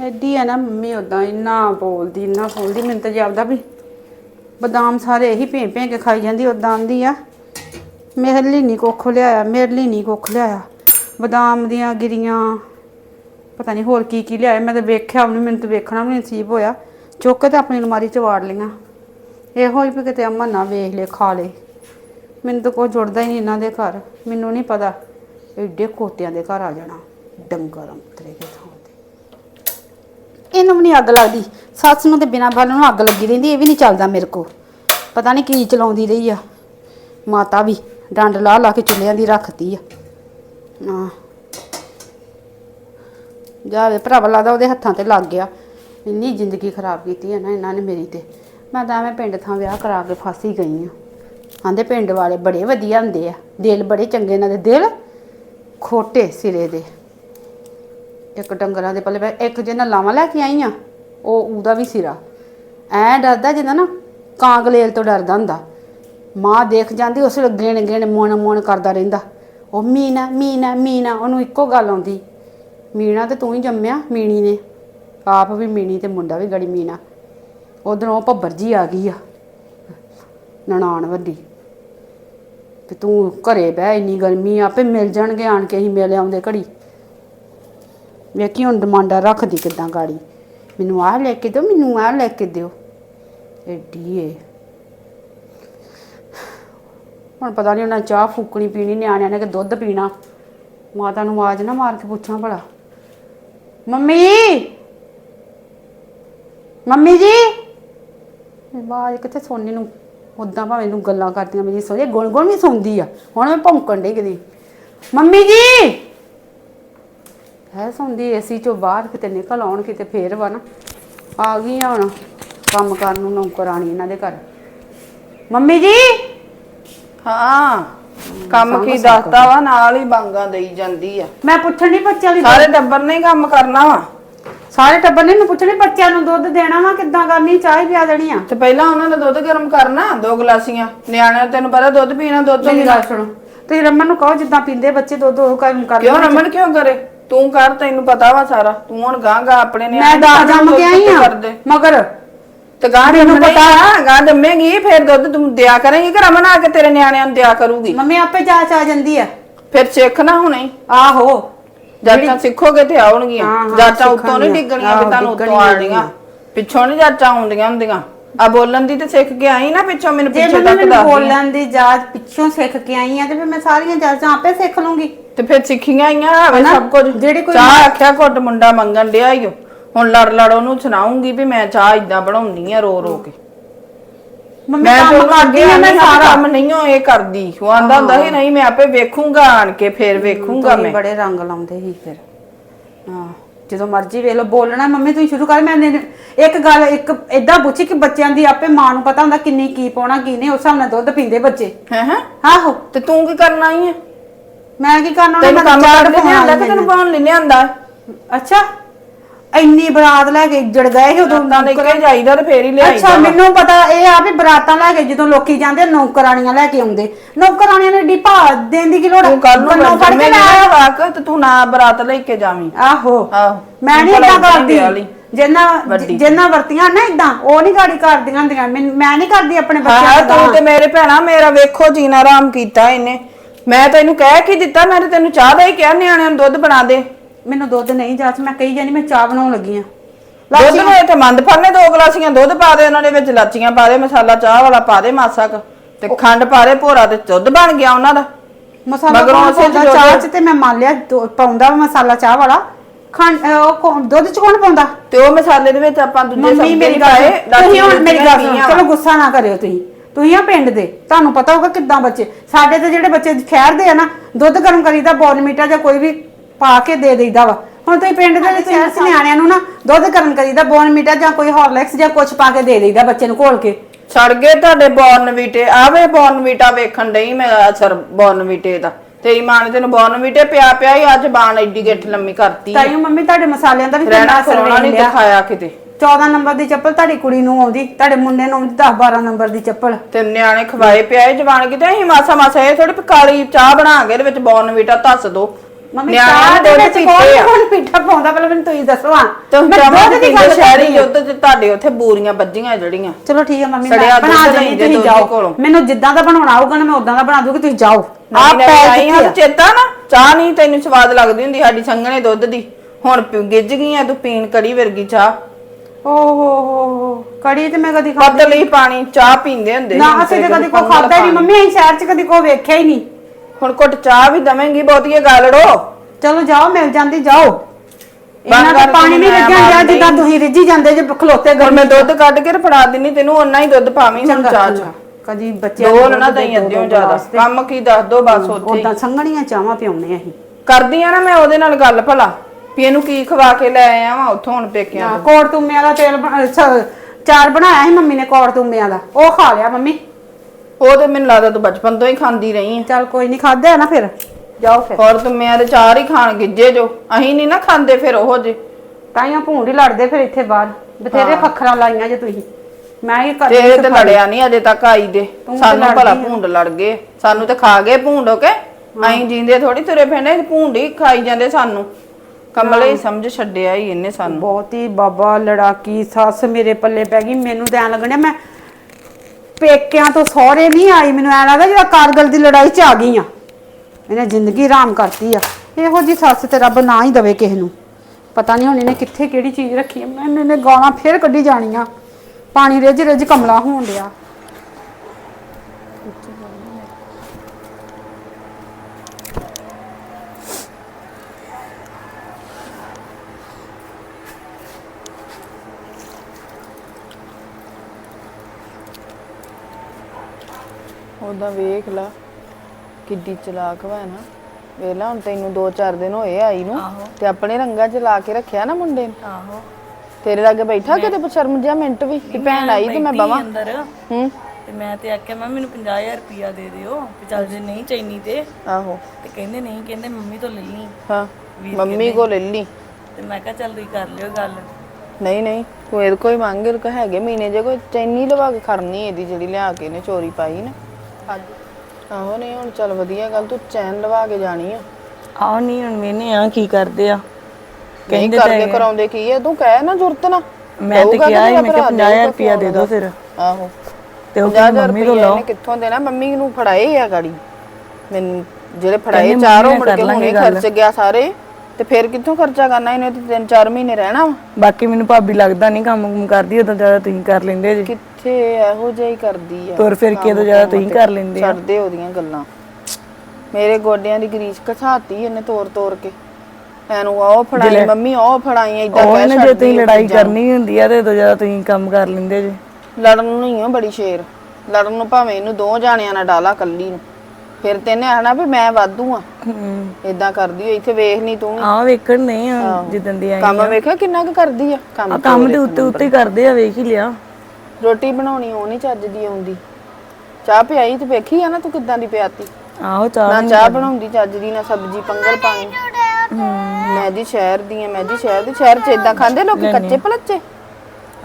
ਐਡੀ ਆ ਨਾ ਮੰਮੀ ਉਦਾਂ ਇੰਨਾ ਬੋਲਦੀ ਇੰਨਾ ਬੋਲਦੀ, ਮੈਨੂੰ ਤਾਂ ਜਾਪਦਾ ਵੀ ਬਦਾਮ ਸਾਰੇ ਇਹੀ ਭੇਂ ਭੇਂ ਕੇ ਖਾਈ ਜਾਂਦੀ ਉਦਾਂ ਆਂਦੀ ਆ। ਮੇਰੇ ਲਈ ਨਹੀਂ ਕੁੱਖ ਲਿਆਇਆ, ਮੇਰੇ ਲਈ ਨਹੀਂ ਕੁੱਖ ਲਿਆਇਆ। ਬਦਾਮ ਦੀਆਂ ਗਿਰੀਆਂ, ਪਤਾ ਨਹੀਂ ਹੋਰ ਕੀ ਕੀ ਲਿਆਇਆ। ਮੈਂ ਤਾਂ ਵੇਖਿਆ ਉਹਨੂੰ, ਮੈਨੂੰ ਤਾਂ ਵੇਖਣਾ ਵੀ ਨਹੀਂ ਨਸੀਬ ਹੋਇਆ। ਚੁੱਕ ਕੇ ਤੇ ਆਪਣੀ ਅਲਮਾਰੀ 'ਚ ਵਾੜ ਲਈਆਂ। ਇਹੋ ਹੀ ਵੀ ਕਿਤੇ ਅਮਨ ਨਾ ਵੇਖ ਲੇ, ਖਾ ਲੇ। ਮੈਨੂੰ ਤਾਂ ਕੋਈ ਜੁੜਦਾ ਹੀ ਨਹੀਂ ਇਹਨਾਂ ਦੇ ਘਰ। ਮੈਨੂੰ ਨਹੀਂ ਪਤਾ, ਐਡੇ ਕੋਤਿਆਂ ਦੇ ਘਰ ਆ ਜਾਣਾ, ਡੰਗਰ ਅੰਤਰੇ ਦੇ ਇਹਨੂੰ ਵੀ ਨਹੀਂ ਅੱਗ ਲੱਗਦੀ। ਸੱਸ ਨੂੰ ਤੇ ਬਿਨਾਂ ਬਲ ਨੂੰ ਅੱਗ ਲੱਗੀ ਰਹਿੰਦੀ, ਇਹ ਵੀ ਨਹੀਂ ਚੱਲਦਾ ਮੇਰੇ ਕੋ ਪਤਾ ਨਹੀਂ ਕੀ ਚਲਾਉਂਦੀ ਰਹੀ ਆ। ਮਾਤਾ ਵੀ ਡੰਡ ਲਾ ਲਾ ਕੇ ਚੁੱਲ੍ਹਿਆਂ ਦੀ ਰੱਖਤੀ ਆ। ਹਾਂ। ਜਾਵੇ ਭਰਾਵਾ ਲੱਗਦਾ ਉਹਦੇ ਹੱਥਾਂ ਤੇ ਲੱਗ ਗਿਆ। ਇੰਨੀ ਜ਼ਿੰਦਗੀ ਖਰਾਬ ਕੀਤੀ ਹੈ ਨਾ ਇਹਨਾਂ ਨੇ ਮੇਰੀ ਤੇ। ਮੈਂ ਤਾਂ ਐਵੇਂ ਪਿੰਡ ਥਾਂ ਵਿਆਹ ਕਰਾ ਕੇ ਫਸ ਹੀ ਗਈ ਆ। ਆਂਦੇ ਪਿੰਡ ਵਾਲੇ ਬੜੇ ਵਧੀਆ ਹੁੰਦੇ ਆ। ਦਿਲ ਬੜੇ ਚੰਗੇ ਇਹਨਾਂ ਦੇ। ਦਿਲ ਖੋਟੇ ਸਿਰੇ ਦੇ। ਇੱਕ ਡੰਗਰਾਂ ਦੇ ਪੱਲੇ ਪੈ ਇੱਕ ਜੇ ਨਾ ਲਾਵਾਂ ਲੈ ਕੇ ਆਈ ਆ ਉਹ ਉਹਦਾ ਵੀ ਸਿਰਾ। ਐ ਡਰਦਾ ਜਿੱਦਾਂ ਨਾ ਕਾਂਗਲੇਲ ਤੋਂ ਡਰਦਾ ਹੁੰਦਾ। ਮਾਂ ਦੇਖ ਜਾਂਦੀ ਉਸ ਵੇਲੇ ਗਿਣ ਗਿਣ, ਮੋਣ ਮੋਣ ਕਰਦਾ ਰਹਿੰਦਾ। ਉਹ ਮੀਨਾ ਮੀਨਾ ਮੀਨਾ, ਉਹਨੂੰ ਇੱਕੋ ਗੱਲ ਆਉਂਦੀ। ਮੀਣਾ ਤੇ ਤੂੰ ਹੀ ਜੰਮਿਆ, ਮੀਣੀ ਨੇ। ਆਪ ਵੀ ਮੀਣੀ ਤੇ ਮੁੰਡਾ ਵੀ ਗੜੀ ਮੀਣਾ ਉਧਰੋਂ ਉਹ ਭੱਬਰ ਜੀ ਆ ਗਈ ਆ। ਨਨਾਣ ਵੱਡੀ। ਤੇ ਤੂੰ ਘਰੇ ਬਹਿ, ਇੰਨੀ ਗਰਮੀ ਆਪੇ ਮਿਲ ਜਾਣਗੇ ਆਣ ਕੇ ਹੀ ਮਿਲ ਆਉਂਦੇ ਘੜੀ। ਵੇਖੀ ਹੁਣ ਡਿਮਾਂਡਾਂ ਰੱਖਦੀ ਕਿਦਾਂ ਗਾੜੀ? ਮੈਨੂੰ ਆਹ ਲੈ ਕੇ ਦਿਓ, ਮੈਨੂੰ ਆਹ ਲੈ ਕੇ ਦਿਓ। ਐਡੀ ਏ। ਹੁਣ ਪਤਾ ਨਹੀਂ ਉਹਨਾਂ ਚਾਹ ਫੂਕਣੀ ਪੀਣੀ, ਨਿਆਣਿਆਂ ਨੇ ਕਿ ਦੁੱਧ ਪੀਣਾ। ਮਾਤਾ ਨੂੰ ਆਵਾਜ਼ ਨਾ ਮਾਰ ਕੇ ਪੁੱਛਾਂ ਭਲਾ। ਮੰਮੀ! ਮੰਮੀ ਜੀ! ਇਹ ਆਵਾਜ਼ ਕਿੱਥੇ ਸੋਨੇ ਨੂੰ? ਉਦਾਂ ਭਾਵੇਂ ਨੂੰ ਗੱਲਾਂ ਕਰਦੀਆਂ, ਮੇਰੀ ਸੋਨੀ ਗੁਣ ਗੁਣ ਵੀ ਸੌਂਦੀ ਆ। ਹੁਣ ਮੈਂ ਭੌਂਕਣ ਡਈ ਕਿਤੇ। ਮੰਮੀ ਜੀ! ਹੈ ਸੁਣਦੀ ਏਸੀ ਚੋਂ ਬਾਹਰ ਕਿਤੇ ਨਿਕਲ ਆਉਣ ਕਿਤੇ ਫੇਰ ਵਾ ਨਾ। ਆ ਗਈ ਹੁਣ ਕੰਮ ਕਰਨ ਨੂੰ ਨੌਕਰਾਣੀ ਇਹਨਾਂ ਦੇ ਘਰ। ਮੰਮੀ ਜੀ! ਹਾਂ ਕੰਮ ਕੀ ਦੱਸਦਾ ਵਾ ਨਾਲ ਹੀ ਬਾਂਗਾ ਦੇਈ ਜਾਂਦੀ ਆ। ਮੈਂ ਪੁੱਛਣ ਨਹੀਂ ਬੱਚਿਆਂ ਦੀ ਸਾਰੇ ਟੱਬਰ ਨੇ ਹੀ ਕੰਮ ਕਰਨਾ ਵਾ। ਸਾਰੇ ਟੱਬਰ ਨੇ ਮੈਨੂੰ ਪੁੱਛਣੀ ਬੱਚਿਆਂ ਨੂੰ ਦੁੱਧ ਦੇਣਾ ਵਾ ਕਿੱਦਾਂ ਕਰਨੀ ਚਾਹ ਹੀ ਪਿਆ ਦੇਣੀ ਆ। ਤੇ ਪਹਿਲਾਂ ਉਹਨਾਂ ਨੇ ਦੁੱਧ ਗਰਮ ਕਰਨਾ ਦੋ ਗਲਾਸੀਆਂ। ਨਿਆਣਿਆਂ ਨੂੰ ਤੈਨੂੰ ਪਤਾ ਦੁੱਧ ਪੀਣਾ ਦੁੱਧ ਮੇਰੀ ਗੱਲ ਸੁਣੋ ਤੁਸੀਂ ਰਮਨ ਨੂੰ ਕਹੋ ਜਿੱਦਾਂ ਪੀਂਦੇ ਬੱਚੇ ਦੁੱਧ ਉਹ ਕੰਮ ਕਰ ਕਿਉਂ ਰਮਨ ਕਿਉਂ ਕਰੇ? ਤੂੰ ਕਰ ਤੈਨੂੰ ਪਤਾ ਵਾ ਸਾਰਾ। ਤੂੰ ਹੁਣ ਗਾਂ ਗਾਂ ਆਪਣੇ ਮੈਂ ਨਿਆਣੇ ਦਾਲ ਜੰਮ ਕੇ ਆਈ ਆ ਮਗਰ। ਤੇ ਗਾਂ ਤੈਨੂੰ ਪਤਾ ਗਾਂ ਜੰਮੇਗੀ ਫਿਰ ਦੁੱਧ ਤੂੰ ਦਿਆ ਕਰੇਂਗੀ ਕਿ ਰਮਨ ਆ ਕੇ ਤੇਰੇ ਨਿਆਣਿਆਂ ਨੂੰ ਦਿਆ ਕਰੂਗੀ। ਮੰਮੀ ਆਪੇ ਜਾਚ ਆ ਜਾਂਦੀ ਆ। ਫਿਰ ਸਿੱਖ ਨਾ ਹੁਣੇ। ਆਹੋ। ਜਾਚਾਂ ਸਿੱਖੋਗੇ ਤੇ ਆਉਣਗੀਆਂ। ਜਾਚਾਂ ਉੱਤੋਂ ਨਹੀਂ। ਡਿੱਗਣੀਆਂ ਵੀ ਤੁਹਾਨੂੰ ਉੱਤੋਂ ਆਣੀਆਂ ਪਿੱਛੋਂ ਨਹੀਂ ਜਾਚਾਂ ਆਉਂਦੀਆਂ ਹੁੰਦੀਆਂ। ਆ ਬੋਲਣ ਦੀ ਤੇ ਸਿੱਖ ਕੇ ਆਈ ਨਾ ਪਿੱਛੋਂ ਮੈਨੂੰ ਪਿੱਛੇ ਮੈਂ ਤੱਕ ਮੈਨੂੰ ਦੱਸ ਬੋਲਣ ਦੀ ਜਾਚ ਪਿੱਛੋਂ ਸਿੱਖ ਕੇ ਆਈ ਆ ਤੇ ਫਿਰ ਮੈਂ ਸਾਰੀਆਂ ਜਾਚਾਂ ਆਪੇ ਸਿੱਖ ਲੂੰਗੀ। ਤੇ ਫਿਰ ਸਿੱਖੀਆਂ ਆਈਆਂ ਹਾਵੇ ਹਨਾ? ਸਭ ਕੁਝ ਜਿਹੜੀ ਕੋਈ ਚਾਹ ਆਖਿਆ ਘੁੱਟ ਮੁੰਡਾ ਮੰਗਣ ਡਿਆ ਈਓ ਹੁਣ ਲੜ ਲੜ ਉਹਨੂੰ ਸੁਣਾਉਂਗੀ ਵੀ ਮੈਂ ਚਾਹ ਇਦਾਂ ਬਣਾਉਂਦੀ ਆ ਰੋ ਰੋ ਕੇ। ਮੰਮੀ ਮੈਂ ਕੰਮ ਕਰਦੀ ਆ ਮੈਂ ਸਾਰਾ। ਕੰਮ ਨਹੀਂ ਉਹ ਇਹ ਕਰਦੀ। ਉਹ ਆਂਦਾ ਹੁੰਦਾ ਸੀ ਨਹੀਂ ਮੈਂ ਆਪੇ ਵੇਖੂੰਗਾ ਆਣ ਕੇ ਫਿਰ ਵੇਖੂੰਗਾ ਤੁਸੀਂ ਮੈਂ। ਬੜੇ ਰੰਗ ਲਾਉਂਦੇ ਸੀ ਫਿਰ। ਹਾਂ। ਜਦੋਂ ਮਰਜ਼ੀ ਵੇਖ ਲਓ ਬੋਲਣਾ ਮੰਮੀ ਤੁਸੀਂ ਸ਼ੁਰੂ ਕਰ ਮੈਂ ਨੇ- ਇੱਕ ਗੱਲ ਇੱਕ ਇਦਾਂ ਪੁੱਛੀ ਕਿ ਬੱਚਿਆਂ ਦੀ ਆਪੇ ਮਾਂ ਨੂੰ ਪਤਾ ਹੁੰਦਾ ਕਿੰਨੀ ਕੀ ਪਾਉਣਾ ਕੀ ਨਹੀਂ ਉਸ ਹਿਸਾਬ ਨਾਲ ਦੁੱਧ ਪੀਂਦੇ ਬੱਚੇ। ਹੈ ਹੈ? ਆਹੋ। ਤੇ ਤੂੰ ਕੀ ਕਰਨਾ ਆਈ ਹੈ ਮੈਂ ਕੀ ਕਰਨਾ ਤੈਨੂੰ ਉਹਨਾਂ ਕੰਮ ਚਾਰ ਕਰਦੇ ਨਹੀਂ ਕਿ ਪਵਾਉਣਾ ਤੈਨੂੰ ਪਾਉਣ ਨਹੀਂ ਆਂਦਾ ਅੱਛਾ। ਇੰਨੀ ਬਰਾਤ ਲੈ ਕੇ ਜੜ ਗਏ ਸੀ ਉਦੋਂ ਤਾਂ ਲੈ ਕੇ ਜਾਈਦਾ ਤੇ ਫੇਰ ਹੀ ਲਿਆਈਦਾ ਅੱਛਾ ਮੈਨੂੰ ਪਤਾ ਇਹ ਆ ਵੀ ਬਰਾਤਾਂ ਲੈ ਕੇ ਜਦੋਂ ਲੋਕੀ ਜਾਂਦੇ ਨੌਕਰਾਣੀਆਂ ਲੈ ਕੇ ਆਉਂਦੇ। ਨੌਕਰਾਣੀਆਂ ਨੇ ਡੀਪਾ ਦੇਣ ਦੀ ਕੀ ਲੋੜ? ਤੂੰ ਕੱਲ ਨੂੰ ਫੜ ਕੇ ਲੈ ਆਇਆ। ਵਾਕ ਤੇ ਤੂੰ ਨਾ ਬਰਾਤ ਲੈ ਕੇ ਜਾਵੀਂ। ਆਹੋ। ਆਹੋ। ਮੈਂ ਨਹੀਂ ਤੂੰ ਇਦਾਂ ਕਰਦੀ। ਜਿੰਨਾ ਜਿੰਨਾ ਵਰਤੀਆਂ ਨਾ ਇਦਾਂ ਉਹ ਨਹੀਂ ਗਾੜੀ ਕਰਦੀਆਂ ਹੁੰਦੀਆਂ। ਮੈਂ ਨਹੀਂ ਕਰਦੀ ਆਪਣੇ ਬੱਚਿਆਂ ਦਾ ਤੂੰ ਤੇ ਮੇਰੇ ਭੈਣਾ ਮੇਰਾ ਵੇਖੋ ਜੀਣਾ ਆਰਾਮ ਕੀਤਾ ਇਹਨੇ। ਮੈਂ ਤੈਨੂੰ ਕਹਿ ਕੀ ਦਿੱਤਾ ਮੈਂ ਤੇ ਤੈਨੂੰ ਚਾਹ ਦਾ ਹੀ ਕਿਹਾ ਨਿਆਣਿਆਂ ਨੂੰ ਦੁੱਧ ਬਣਾ ਦੇ। ਮੈਨੂੰ ਦੁੱਧ ਨਹੀਂ ਜਾਚ ਮੈਂ ਕਹੀ ਜਾਨੀ ਮੈਂ ਚਾਹ ਬਣਾਉਣ ਲੱਗੀ ਆ। ਦੁੱਧ ਨੂੰ ਇੱਥੇ ਮੰਦ ਫੜਨੇ ਦੋ ਗਲਾਸੀਆਂ ਦੁੱਧ ਪਾ ਦੇ ਉਹਨਾਂ ਦੇ ਵਿੱਚ ਲਾਚੀਆਂ ਪਾ ਦੇ ਮਸਾਲਾ ਚਾਹ ਵਾਲਾ ਪਾ ਦੇ ਮਾਸਾ ਕੁ। ਤੇ ਖੰਡ ਪਾ ਦੇ ਭੋਰਾ ਤੇ ਦੁੱਧ ਬਣ ਗਿਆ ਉਹਨਾਂ ਦਾ। ਮਸਾਲਾ ਮਗਰੋਂ ਚਾਹ ਚ ਤੇ ਮੈਂ ਮੰਨ ਲਿਆ ਦੋ- ਪਾਉਂਦਾ ਵਾ ਮਸਾਲਾ ਚਾਹ ਵਾਲਾ। ਖੰਡ ਅਹ ਉਹ ਕੌਣ- ਦੁੱਧ ਚ ਕੌਣ ਪਾਉਂਦਾ? ਤੇ ਉਹ ਮਸਾਲੇ ਦੇ ਵਿੱਚ ਆਪਾਂ ਦੂਜੇ ਮੰਮੀ ਮੇਰੀ ਗੱਲ ਪਾਏ ਸੁਣੋ। ਤੁਸੀਂ ਹੁਣ ਮੇਰੀ ਗੱਲ ਸੁਣੋ। ਲਾਚੀਆਂ ਚਲੋ ਗੁੱਸਾ ਨਾ ਕਰਿਓ ਤੁਸੀਂ। ਤੁਸੀਂ ਆ ਪਿੰਡ ਦੇ ਤੁਹਾਨੂੰ ਪਤਾ ਹੋਗਾ ਕਿੱਦਾਂ ਬੱਚੇ। ਸਾਡੇ ਤੇ ਜਿਹੜੇ ਬੱਚੇ ਖੈਰਦੇ ਆ ਨਾ ਦੁੱਧ ਗਰਮ ਕਰੀਦਾ ਬੋਰਨਮੀਟਾ ਜਾਂ ਕੋਈ ਵੀ ਪਾ ਕੇ ਦੇ ਦੇਈਦਾ ਵਾ। ਹੁਣ ਤੁਸੀਂ ਪਿੰਡ ਦੇ ਵਿੱਚ ਇਸ ਨਿਆਣਿਆਂ ਨੂੰ ਨਾ ਦੁੱਧ ਗਰਮ ਕਰੀਦਾ ਬੋਰਨਮੀਟਾ ਜਾਂ ਕੋਈ ਹਾਰਲਿਕਸ ਜਾਂ ਕੁਝ ਪਾ ਕੇ ਦੇ ਦੇਈਦਾ ਬੱਚੇ ਨੂੰ ਘੋਲ ਕੇ। ਛੜ ਗਏ ਤੁਹਾਡੇ ਬੋਰਨਵੀਟੇ ਆਵੇ ਬੋਰਨਵੀਟਾ ਵੇਖਣ ਡਈ ਮੈਂ ਅਸਰ ਬੋਰਨਵੀਟੇ ਦਾ। ਤੇਰੀ ਮਾਂ ਨੇ ਤੈਨੂੰ ਬੋਰਨਵੀਟੇ ਪਿਆ ਪਿਆ ਹੀ ਅੱਜ ਬਾਣ ਐਡੀ ਗਿੱਠ ਲੰਮੀ ਕਰਤੀ। ਤਾਈਓ ਮੰਮੀ ਤੁਹਾਡੇ ਮਸਾਲਿਆਂ ਦਾ ਵੀ ਰਹਿਣਾ ਕਿੰਨਾ ਅਸਰ ਖਲੋਣਾ ਨਹੀਂ ਵੇਖ ਲਿਆ ਦਿਖਾਇਆ ਕਿਤੇ। 14 ਨੰਬਰ ਦੀ ਚੱਪਲ ਤੁਹਾਡੀ ਕੁੜੀ ਨੂੰ ਆਉਂਦੀ ਤੁਹਾਡੇ ਮੁੰਡੇ ਨੂੰ ਆਉਂਦੀ 10 12 ਨੰਬਰ ਦੀ ਚੱਪਲ। ਤੇ ਨਿਆਣੇ ਖਵਾਏ ਪਿਆਏ ਜਵਾਨ ਕਿਤੇ ਅਸੀਂ ਮਾਸਾ ਮਾਸਾ ਇਹ ਥੋੜੀ ਕਾਲੀ ਚਾਹ ਬਣਾ ਕੇ ਇਹਦੇ ਵਿੱਚ ਬੋਰਨਵੀਟਾ ਧੱਸ ਦੋ। ਮੰਮੀ ਚਾਹ ਦੇ ਵਿੱਚ ਪੀਤੇ ਕੌਣ ਆ। ਮਿੱਠਾ ਪਾਉਂਦਾ? ਪਹਿਲਾਂ ਮੈਨੂੰ ਤੁਸੀਂ ਦੱਸੋ ਹਾਂ। ਮੈਂ ਦੁੱਧ ਦੀ ਗੱਲ ਸ਼ਹਿਰੀ। ਦੁੱਧ ਤੇ ਤੁਹਾਡੇ ਉੱਥੇ ਬੂਰੀਆਂ ਵੱਜੀਆਂ ਜਿਹੜੀਆਂ। ਚਲੋ ਠੀਕ ਹੈ ਮੰਮੀ ਸੜਿਆ ਮੈਂ ਦੁੱਧ ਬਣਾ ਨਹੀਂ ਦੇਣੀ ਜੇ ਤੁਸੀਂ ਦੁੱਧ ਜਾਓ। ਕੋਲੋਂ। ਮੈਨੂੰ ਜਿੱਦਾਂ ਦਾ ਬਣਾਉਣਾ ਆਊਗਾ ਨਾ ਮੈਂ ਉਦਾਂ ਦਾ ਬਣਾ ਦੂੰਗੀ ਤੁਸੀਂ ਜਾਓ। ਆਪ ਹਾਂ? ਚੇਤਾ ਨਾ ਚਾਹ ਨਹੀਂ ਤੈਨੂੰ ਸਵਾਦ ਲੱਗਦੀ ਹੁੰਦੀ ਸਾਡੀ ਸੰਘਣੇ ਦੁੱਧ ਦੀ। ਹੁਣ ਗਿੱਜ ਗਈ ਆ ਤੂੰ ਪੀਣ ਕੜੀ ਵਰਗੀ ਚਾਹ। ਓ ਹੋ ਹੋ ਹੋ ਕੜੀ ਤੇ ਮੈਂ ਕਦੀ ਖਾ ਪਤਲੀ ਪਾਣੀ ਚਾਹ ਪੀਂਦੇ ਹੁੰਦੇ ਨਾ ਹੁਣ ਅਸੀਂ ਤੇ ਤੇਰੇ ਕਦੀ ਕੋਲ ਕੋ ਖਾਦਾ ਹੀ ਨਹੀਂ ਮੰਮੀ ਅਸੀਂ ਸ਼ਹਿਰ ਚ ਕਦੀ ਕੋ ਵੇਖਿਆ ਹੀ ਨਹੀਂ ਹੁਣ ਘੁੱਟ ਚਾਹ ਵੀ ਦਵੇਂਗੀ ਬਹੁਤੀਏ ਗਾਲੜੋ ਚਲੋ ਜਾਓ ਮਿਲ ਜਾਂਦੀ ਜਾਓ। ਇਹਨਾਂ ਦਾ ਕਰਕੇ ਪਾਣੀ ਨਹੀਂ ਮੈਂ ਲੱਗਿਆ ਜਾਂ ਮਾਰਦੀ। ਜਿੱਦਾਂ ਤੁਸੀਂ ਰਿੱਝੀ ਜਾਂਦੇ ਜੇ ਖਲੋਤੇ ਹੁਣ ਗਰਮੀ ਮੈਂ ਦੁੱਧ ਕੱਢ ਕੇ ਤੇ ਫੜਾ ਦਿੰਨੀ ਤੈਨੂੰ ਓਨਾ ਹੀ ਦੁੱਧ ਪਾਵੀਂ ਹੁਣ ਚਾਹ ਚ। ਕਦੀ ਬੱਚਿਆਂ ਦੋ ਨੂੰ ਨਾ ਦੁੱਧ ਦੇ ਦਈਆਂ ਦਿਓ ਦੋ ਜ਼ਿਆਦਾ। ਗਲਾਸ ਤੇ। ਕੰਮ ਕੀ ਦੱਸ ਦੋ ਬਸ ਉੱਥੇ ਹੀ। ਉਦਾਂ ਸੰਘਣੀਆਂ ਚਾਵਾਂ ਪਿਉਣੇ ਅਸੀਂ। ਕਰਦੀ ਆ ਨਾ ਮੈਂ ਉਹਦੇ ਨਾਲ ਗੱਲ ਭਲਾ। ਵੀ ਇਹਨੂੰ ਕੀ ਖਵਾ ਕੇ ਲੈ ਆਇਆ ਵਾਂ ਉੱਥੋਂ ਹੁਣ ਪੇਕਿਆਂ ਹਾਂ, ਕੋੜ ਤੁੰਮਿਆਂ ਦਾ ਤੇਲ ਬਣਾ- ਸ- ਚਾਰ ਬਣਾਇਆ ਸੀ ਮੰਮੀ ਨੇ ਕੋੜ ਤੁੰਮਿਆਂ ਦਾ। ਉਹ ਖਾ ਲਿਆ ਮੰਮੀ। ਤੋਂ। ਉਹ ਤੇ ਮੈਨੂੰ ਲੱਗਦਾ ਤੂੰ ਬਚਪਨ ਤੋਂ ਹੀ ਖਾਂਦੀ ਰਹੀ ਆ। ਚੱਲ ਕੋਈ ਨਹੀਂ ਖਾਦਾ ਨਾ ਫਿਰ। ਜਾਓ ਫਿਰ। ਹੋਰ ਤੂੰ ਮੈਂ ਤੇ ਚਾਰ ਹੀ ਖਾਣ ਗਿੱਜੇ ਜੋ। ਅਸੀਂ ਨਹੀਂ ਨਾ ਖਾਂਦੇ ਫਿਰ ਉਹੋ ਜੇ। ਤਾਈਆਂ ਭੂੰਡ ਹੀ ਲੜਦੇ ਫਿਰ ਇੱਥੇ ਬਾਹਰ। ਬਥੇਰੇ ਫੱਖਰਾਂ ਲਾਈਆਂ ਜੇ ਤੁਸੀਂ। ਮੈਂ ਇਹ ਤੇ ਇਹ ਤੇ ਲੜਿਆ ਨਹੀਂ ਅਜੇ ਤੱਕ ਆਈ ਦੇ। ਤੂੰ ਤੇ ਸਾਨੂੰ ਭਲਾ। ਭੂੰਡ ਲੜ ਗਏ। ਸਾਨੂੰ ਤੇ ਖਾ ਗਏ ਭੂੰਡ ਕੇ ਅਸੀਂ ਜੀਂਦੇ ਥੋੜੀ ਤੁਰੇ ਫਿਰਨੇ ਭੂੰਡ ਹੀ ਖਾਈ ਜਾਂਦੇ ਸਾਨੂੰ। ਕਮਲੇ ਹੀ ਸਮਝ ਛੱਡਿਆ ਹੀ ਇਹਨੇ ਸਾਨੂੰ। ਬਹੁਤ ਹੀ ਬਾਬਾ ਲੜਾਕੀ ਸੱਸ ਮੇਰੇ ਪੱਲੇ ਪੈ ਗਈ। ਮੈਨੂੰ ਤਾਂ ਐਂ ਲੱਗਣਿਆ ਮੈਂ ਪੇਕਿਆਂ ਤੋਂ ਸਹੁਰੇ ਨਹੀਂ ਆਈ। ਮੈਨੂੰ ਐਂ ਲੱਗਦਾ ਜਿਹੜਾ ਕਾਰਗਲ ਦੀ ਲੜਾਈ 'ਚ ਆ ਗਈ ਆ। ਇਹਨੇ ਜ਼ਿੰਦਗੀ ਆਰਾਮ ਕਰਤੀ ਆ। ਇਹੋ ਜੀ ਸੱਸ ਤੇ ਰੱਬ ਨਾ ਹੀ ਦਵੇ ਕਿਸੇ ਨੂੰ। ਪਤਾ ਨਹੀਂ ਹੁਣ ਇਹਨੇ ਕਿੱਥੇ ਕਿਹੜੀ ਚੀਜ਼ ਰੱਖੀ ਆ। ਮੈਨੂੰ ਇਹਨੇ ਗਾਲਾਂ ਫੇਰ ਕੱਢੀ ਜਾਣੀਆਂ। ਪਾਣੀ ਰਿੱਝ ਰਿੱਝ ਕਮਲਾ ਹੋਣ ਡਿਆ। ਉਹਦਾ ਵੇਖ ਲਾ ਕਿੱਡੀ ਚਲਾਕ ਵਾ ਨਾ। ਵੇਖ ਲਾ ਹੁਣ ਤੈਨੂੰ 2-4 ਦਿਨ ਹੋਏ ਆਈ ਨੂੰ ਤੇ ਆਪਣੇ ਰੰਗਾਂ 'ਚ ਲਾ ਕੇ ਰੱਖਿਆ ਨਾ ਮੁੰਡੇ ਨੂੰ। ਆਹੋ। ਤੇਰੇ ਲਾਗੇ ਬੈਠਾ ਕਿਤੇ ਸ਼ਰਮ ਜਿਹਾ ਮਿੰਟ ਵੀ ਕਿ ਭੈਣ ਆਈ ਤੇ ਮੈਂ ਬੈਠੀ ਬਵਾਂ। ਅੰਦਰ ਹੂੰ। ਤੇ ਮੈਂ ਤੇ ਆਖਿਆ ਮੈਂ ਮੈਨੂੰ 50000 ਰੁਪਿਆ ਦੇ ਦਿਓ ਤੇ ਚੱਲ ਜੇ ਨਹੀਂ ਚੈਨੀ ਤੇ। ਆਹੋ। ਤੇ ਕਹਿੰਦੇ ਨਹੀਂ ਕਹਿੰਦੇ ਮੰਮੀ ਤੋਂ ਲੈ ਲਈ। ਹਾਂ ਮੰਮੀ ਕੋ ਲੈ ਲਈ। ਤੇ ਮੈਂ ਕਿਹਾ ਚੱਲ ਤੁਸੀਂ ਕਰ ਲਿਓ ਗੱਲ। ਨਹੀਂ ਨਹੀਂ ਤੂੰ ਇਹਦੇ ਕੋਈ ਮੰਗ ਇਹਦੇ ਕੋ ਹੈਗੇ ਮਹੀਨੇ ਜੇ ਕੋਈ ਚੈਨੀ ਲਵਾ ਕੇ ਖੜਨੀ ਇਹਦੀ ਜਿਹੜੀ ਲਿਆ ਕੇ ਨੇ ਚੋਰੀ ਪਾਈ ਨਾ। ਅੱਜ ਆਹੋ ਨਹੀਂ ਹੁਣ ਚੱਲ ਵਧੀਆ ਗੱਲ ਤੂੰ ਚੈਨ ਲਵਾ ਕੇ ਜਾਣੀ ਆ। ਆਹ ਨਹੀਂ ਹੁਣ ਮੈਨੇ ਆ ਕੀ ਕਰਦੇ ਆ। ਨਹੀਂ ਕਰਦੇ ਕਰਾਉਂਦੇ ਕੀ ਆ? ਤੂੰ ਕਹਿ ਨਾ ਜ਼ਰੂਰਤ ਨਾ। ਮੈਂ ਤੇ ਕਿਹਾ ਸੀ ਮੈਂ ਕਿਹਾ ਭਰਾ 50000 ਰੁਪਿਆ ਦੇ ਦਿਓ ਫਿਰ। ਆਹੋ। ਤੇ ਉਹ 50000 ਕਹਿੰਦੀ ਮੰਮੀ ਤੋਂ ਲਓ। ਇਹਨੇ ਕਿੱਥੋਂ ਦੇਣਾ? ਮੰਮੀ ਨੂੰ ਫੜਾਏ ਆ ਗਾੜੀ। ਮੈਨੂੰ ਜਿਹੜੇ ਫੜਾਏ ਕਹਿੰਦੀ ਚਾਰੋਂ ਮੰਮੀ ਮੁੜ ਕੇ ਕਰ ਹੁਣੇ ਲਾਂਗੇ ਖਰਚ ਗਿਆ ਸਾਰੇ। ਤੇ ਫਿਰ ਕਿੱਥੋਂ ਖਰਚਾ ਕਰਨਾ? ਇਹਨੇ ਤੇ ਤਿੰਨ ਚਾਰ ਮਹੀਨੇ ਰਹਿਣਾ ਵਾ। ਬਾਕੀ ਮੈਨੂੰ ਭਾਬੀ ਲੱਗਦਾ ਨਹੀਂ ਕੰਮ ਕੁਮ ਕਰਦੀ ਉਦੋਂ ਜ਼ਿਆਦਾ ਤੁਸੀਂ ਕਰ ਲੈਂਦੇ ਜੀ। ਕਿੱਥੇ ਇਹੋ ਜਿਹਾ ਹੀ ਕਰਦੀ ਆ ਤੁਰ ਫਿਰ ਕੇ ਜ਼ਿਆਦਾ ਤੁਸੀਂ ਕਰ ਲੈਂਦੇ ਆ। ਛੱਡਦੇ ਉਹਦੀਆਂ ਗੱਲਾਂ। ਮੇਰੇ ਗੋਡਿਆਂ ਦੀ ਗਰੀਸ ਘਸਾਤੀ ਇਹਨੇ ਤੋੜ ਤੋੜ ਕੇ। ਐਨੂੰ ਆਹ ਫੜਾਈ ਮੰਮੀ ਆਹ ਫੜਾਈ ਉਹ ਕਹਿ ਨਾ ਜੇ ਛੱਡਦੀ ਤੁਸੀਂ ਆ ਲੜਾਈ। ਕਰਨੀ ਹੁੰਦੀ ਆ ਤੇ ਉਦੋਂ ਜ਼ਿਆਦਾ ਤੁਸੀਂ ਕੰਮ ਕਰ ਲੈਂਦੇ ਜੀ। ਲੜਨ ਨੂੰ ਹੀ ਆ ਬੜੀ ਸ਼ੇਰ। ਲੜਨ ਨੂੰ ਭਾਵੇਂ ਇਹਨੂੰ ਦੋ ਜਾਣਿਆਂ ਨਾਲ ਡਾਲਾ ਕੱਲੀ ਨੂੰ। ਫਿਰ ਤੈਨੇ ਆਣਾ ਵੀ ਮੈਂ ਵਾਧੂ ਆ। ਇਦਾਂ ਕਰਦੀ ਹੋਈ ਇੱਥੇ ਵੇਖ ਨਹੀਂ ਤੂੰ ਆਹ ਵੇਖਣ ਨਹੀਂ ਆ ਜਿੱਦਣ ਦੀ ਆਈ ਕੰਮ ਵੇਖਿਆ ਕਿੰਨਾ ਕੁ ਕਰਦੀ ਆ? ਕੰਮ ਆ ਕੰਮ ਦੇ ਉੱਤੇ ਉੱਤੇ ਕਰਦੇ ਆ ਵੇਖ ਹੀ ਲਿਆ। ਰੋਟੀ ਬਣਾਉਣੀ ਉਹ ਨਹੀਂ ਚੱਜਦੀ ਆਉਂਦੀ। ਚਾਹ ਪਿਆਈ ਤੇ ਵੇਖੀ ਆ ਨਾ ਤੂੰ ਕਿੱਦਾਂ ਦੀ ਪਿਆਤੀ। ਆਹੋ ਚਾਹ ਨਾ ਚਾਹ ਬਣਾਉਂਦੀ ਚੱਜ ਦੀ ਨਾ ਸਬਜ਼ੀ ਪੰਗਲ ਪਾਣੀ ਮੈਂ ਜੀ ਸ਼ਹਿਰ ਦੀ ਆ ਮੈਂ ਜੀ ਸ਼ਹਿਰ ਦੀ। ਸ਼ਹਿਰ ਚ ਇਦਾਂ ਖਾਂਦੇ ਲੋਕੀ ਕੱਚੇ ਪਲੱਚੇ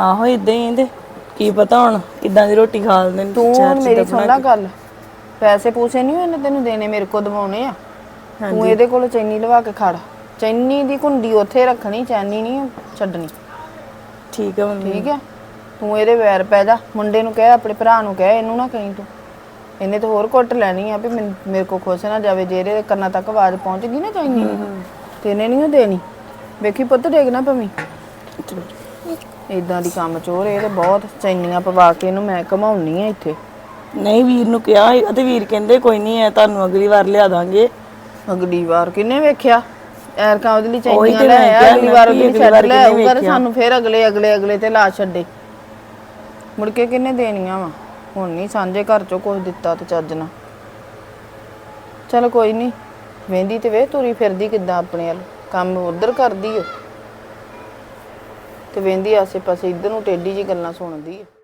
ਆਹੋ ਇਦਾਂ ਹੀ ਇਹਦੇ। ਕੀ ਪਤਾ ਹੁਣ ਕਿੱਦਾਂ ਦੀ ਰੋਟੀ ਖਾ ਲੈਂਦੇ ਨੇ ਤੂੰ ਹੁਣ ਮੇਰੀ ਸੁਣ ਲੈ ਗੱਲ। ਪੈਸੇ ਪੂਸੇ ਨਹੀਂ ਇਹਨੇ ਤੈਨੂੰ ਦੇਣੇ ਮੇਰੇ ਕੋ ਦਵਾਉਣੇ ਆ। ਤੂੰ ਇਹਦੇ ਕੋਲ ਚੈਨੀ ਲਵਾ ਕੇ ਖੜ। ਚੈਨੀ ਦੀ ਕੁੰਡੀ ਉੱਥੇ ਰੱਖਣੀ ਚੈਨੀ ਨਹੀਂ ਛੱਡਣੀ। ਠੀਕ ਹੈ ਮੰਮੀ। ਠੀਕ ਹੈ ਤੂੰ ਇਹਦੇ ਵੈਰ ਪੈ ਜਾ। ਮੁੰਡੇ ਨੂੰ ਕਹਿ ਆਪਣੇ ਭਰਾ ਨੂੰ ਕਹਿ ਇਹਨੂੰ ਨਾ ਕਹੀਂ ਤੂੰ। ਇਹਨੇ ਤਾਂ ਹੋਰ ਕੁੱਟ ਲੈਣੀ ਆ ਵੀ ਮੈਨ- ਮੇਰੇ ਕੋ ਖੁਸ਼ ਨਾ ਜਾਵੇ ਜੇ ਇਹਦੇ ਕੰਨਾਂ ਤੱਕ ਆਵਾਜ਼ ਪਹੁੰਚ ਗਈ ਨਾ ਦੀ ਤੇ ਇਹਨੇ ਨਹੀਂ ਦੇਣੀ। ਵੇਖੀ ਪੁੱਤ ਡੇਗ ਨਾ ਪਵੀਂ ਇਦਾਂ ਦੀ ਕੰਮ ਚੋਰ ਇਹ ਤੇ ਬਹੁਤ ਚੈਨੀਆਂ ਪਵਾ ਕੇ ਇਹਨੂੰ ਮੈਂ ਘਮਾਉਣੀ ਆ ਇੱਥੇ। ਨਹੀਂ ਵੀਰ ਨੂੰ ਕਿਹਾ ਸੀਗਾ ਤੇ ਵੀਰ ਕਹਿੰਦੇ ਕੋਈ ਨਹੀਂ ਐ ਤੁਹਾਨੂੰ ਅਗਲੀ ਵਾਰ ਲਿਆ ਦਾਂਗੇ। ਅਗਲੀ ਵਾਰ ਕਿੰਨੇ ਵੇਖਿਆ? ਐਰਕਾਂ ਉਹਦੇ ਲਈ ਚੈਨੀਆਂ ਲੈ ਆਇਆ ਅਗਲੀ ਵਾਰ ਉਹਦੇ ਲਈ ਛੱਡ ਲੈ ਸਾਨੂੰ ਫੇਰ ਅਗਲੇ ਅਗਲੇ ਅਗਲੇ ਤੇ ਲਾ ਛੱਡੇ। ਮੁੜ ਕੇ ਕਿੰਨੇ ਦੇਣੀਆਂ ਵਾ? ਹੁਣ ਨਹੀਂ ਸਾਂਝੇ ਘਰ ਚੋਂ ਕੁਝ ਦਿੱਤਾ ਤੇ ਚੱਜ ਨਾ ਚਲ ਕੋਈ ਨਹੀਂ ਵੇਂਦੀ ਤੇ ਵੇ ਤੁਰੀ ਫਿਰਦੀ ਕਿੱਦਾਂ ਆਪਣੇ ਵੱਲ। ਕੰਮ ਉਧਰ ਕਰਦੀ ਓ। ਤੇ ਵੇਂਦੀ ਆਸੇ ਪਾਸੇ ਇੱਧਰ ਨੂੰ ਟੇਢੀ ਜੀ ਗੱਲਾਂ ਸੁਣਦੀ ਓ।